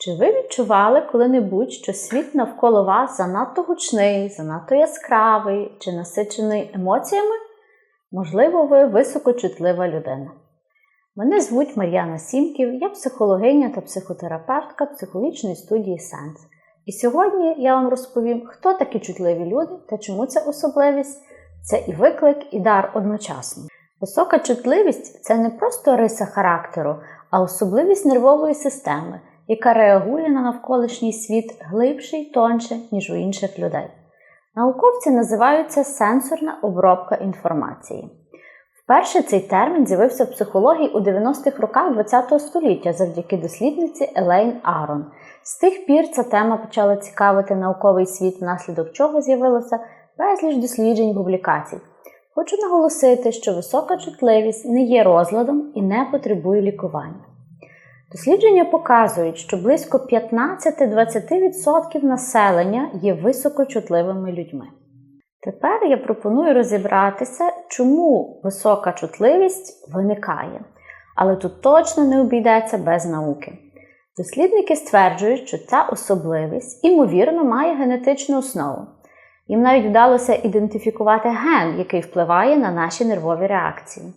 Чи ви відчували коли-небудь, що світ навколо вас занадто гучний, занадто яскравий чи насичений емоціями? Можливо, ви високочутлива людина. Мене звуть Мар'яна Сімків, я психологиня та психотерапевтка психологічної студії Сенс. І сьогодні я вам розповім, хто такі чутливі люди та чому ця особливість це і виклик, і дар одночасно. Висока чутливість це не просто риса характеру, а особливість нервової системи, яка реагує на навколишній світ глибше й тонше, ніж у інших людей. Науковці називають це сенсорна обробка інформації. Вперше цей термін з'явився в психології у 90-х роках ХХ століття завдяки дослідниці Елейн Арон. З тих пір ця тема почала цікавити науковий світ, внаслідок чого з'явилося безліч досліджень публікацій. Хочу наголосити, що висока чутливість не є розладом і не потребує лікування. Дослідження показують, що близько 15-20% населення є високочутливими людьми. Тепер я пропоную розібратися, чому висока чутливість виникає, але тут точно не обійдеться без науки. Дослідники стверджують, що ця особливість, ймовірно, має генетичну основу. Їм навіть вдалося ідентифікувати ген, який впливає на наші нервові реакції.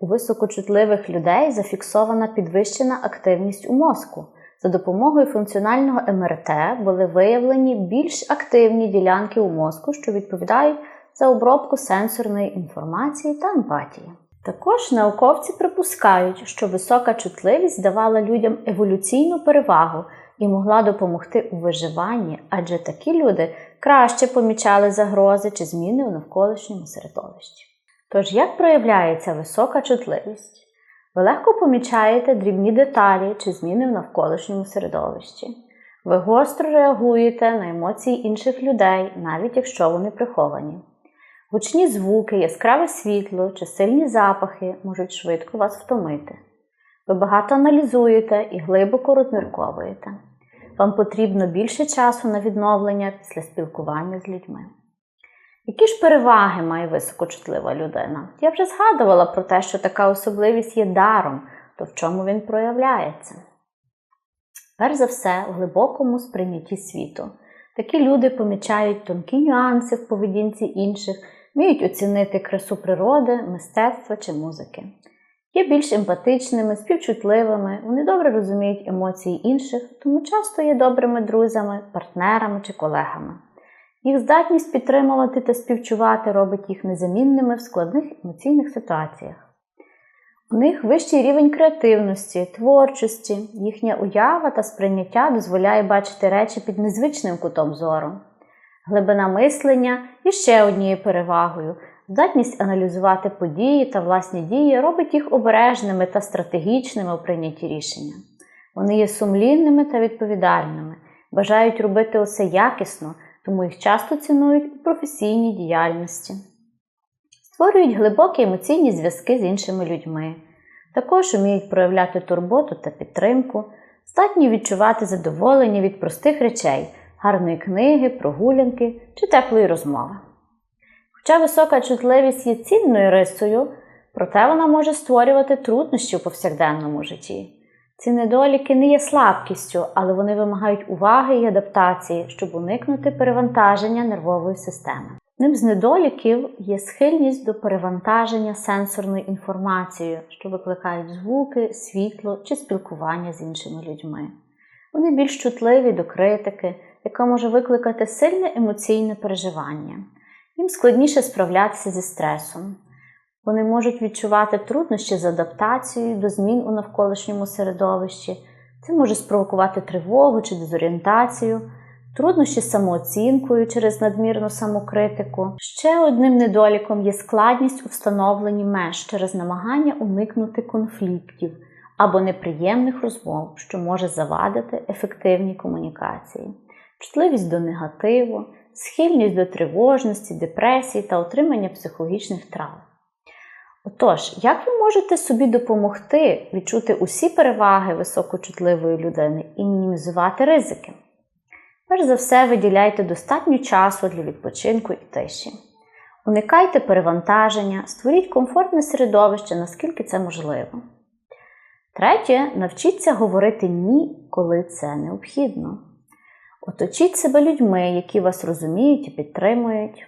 У високочутливих людей зафіксована підвищена активність у мозку. За допомогою функціонального МРТ були виявлені більш активні ділянки у мозку, що відповідають за обробку сенсорної інформації та емпатії. Також науковці припускають, що висока чутливість давала людям еволюційну перевагу і могла допомогти у виживанні, адже такі люди краще помічали загрози чи зміни у навколишньому середовищі. Тож, як проявляється висока чутливість? Ви легко помічаєте дрібні деталі чи зміни в навколишньому середовищі. Ви гостро реагуєте на емоції інших людей, навіть якщо вони приховані. Гучні звуки, яскраве світло чи сильні запахи можуть швидко вас втомити. Ви багато аналізуєте і глибоко розмірковуєте. Вам потрібно більше часу на відновлення після спілкування з людьми. Які ж переваги має високочутлива людина? Я вже згадувала про те, що така особливість є даром, то в чому він проявляється? Перш за все, в глибокому сприйнятті світу. Такі люди помічають тонкі нюанси в поведінці інших, вміють оцінити красу природи, мистецтва чи музики. Є більш емпатичними, співчутливими, вони добре розуміють емоції інших, тому часто є добрими друзями, партнерами чи колегами. Їх здатність підтримувати та співчувати робить їх незамінними в складних емоційних ситуаціях. У них вищий рівень креативності, творчості, їхня уява та сприйняття дозволяє бачити речі під незвичним кутом зору. Глибина мислення є ще однією перевагою. Здатність аналізувати події та власні дії робить їх обережними та стратегічними у прийнятті рішення. Вони є сумлінними та відповідальними, бажають робити усе якісно, тому їх часто цінують у професійній діяльності. Створюють глибокі емоційні зв'язки з іншими людьми, також вміють проявляти турботу та підтримку, здатні відчувати задоволення від простих речей, гарної книги, прогулянки чи теплої розмови. Хоча висока чутливість є цінною рисою, проте вона може створювати труднощі в повсякденному житті. Ці недоліки не є слабкістю, але вони вимагають уваги і адаптації, щоб уникнути перевантаження нервової системи. Ним з недоліків є схильність до перевантаження сенсорною інформацією, що викликають звуки, світло чи спілкування з іншими людьми. Вони більш чутливі до критики, яка може викликати сильне емоційне переживання. Їм складніше справлятися зі стресом. Вони можуть відчувати труднощі з адаптацією до змін у навколишньому середовищі. Це може спровокувати тривогу чи дезорієнтацію, труднощі з самооцінкою через надмірну самокритику. Ще одним недоліком є складність у встановленні меж через намагання уникнути конфліктів або неприємних розмов, що може завадити ефективній комунікації, чутливість до негативу, схильність до тривожності, депресії та отримання психологічних травм. Отож, як ви можете собі допомогти відчути усі переваги високочутливої людини і мінімізувати ризики? Перш за все, виділяйте достатньо часу для відпочинку і тиші. Уникайте перевантаження, створіть комфортне середовище, наскільки це можливо. Третє, навчіться говорити ні, коли це необхідно. Оточіть себе людьми, які вас розуміють і підтримують,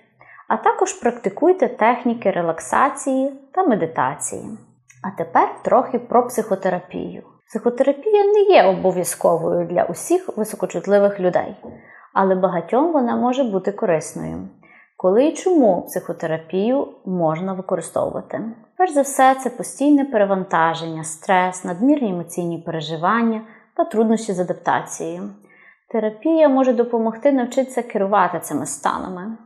а також практикуйте техніки релаксації та медитації. А тепер трохи про психотерапію. Психотерапія не є обов'язковою для усіх високочутливих людей, але багатьом вона може бути корисною. Коли і чому психотерапію можна використовувати? Перш за все, це постійне перевантаження, стрес, надмірні емоційні переживання та труднощі з адаптацією. Терапія може допомогти навчитися керувати цими станами.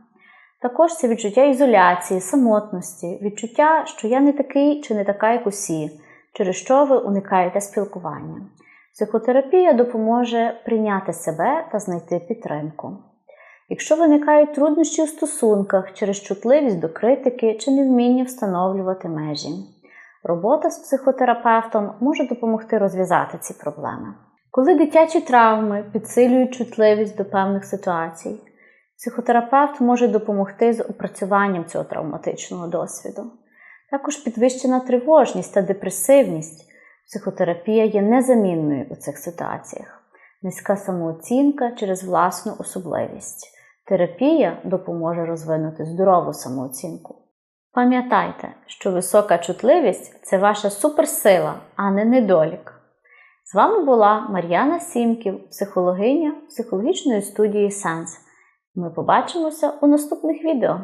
Також це відчуття ізоляції, самотності, відчуття, що я не такий чи не така, як усі, через що ви уникаєте спілкування. Психотерапія допоможе прийняти себе та знайти підтримку. Якщо виникають труднощі у стосунках через чутливість до критики чи невміння встановлювати межі, робота з психотерапевтом може допомогти розв'язати ці проблеми. Коли дитячі травми підсилюють чутливість до певних ситуацій, психотерапевт може допомогти з опрацюванням цього травматичного досвіду. Також підвищена тривожність та депресивність. Психотерапія є незамінною у цих ситуаціях. Низька самооцінка через власну особливість. Терапія допоможе розвинути здорову самооцінку. Пам'ятайте, що висока чутливість це ваша суперсила, а не недолік. З вами була Мар'яна Сімків, психологиня психологічної студії Сенс. Ми побачимося у наступних відео.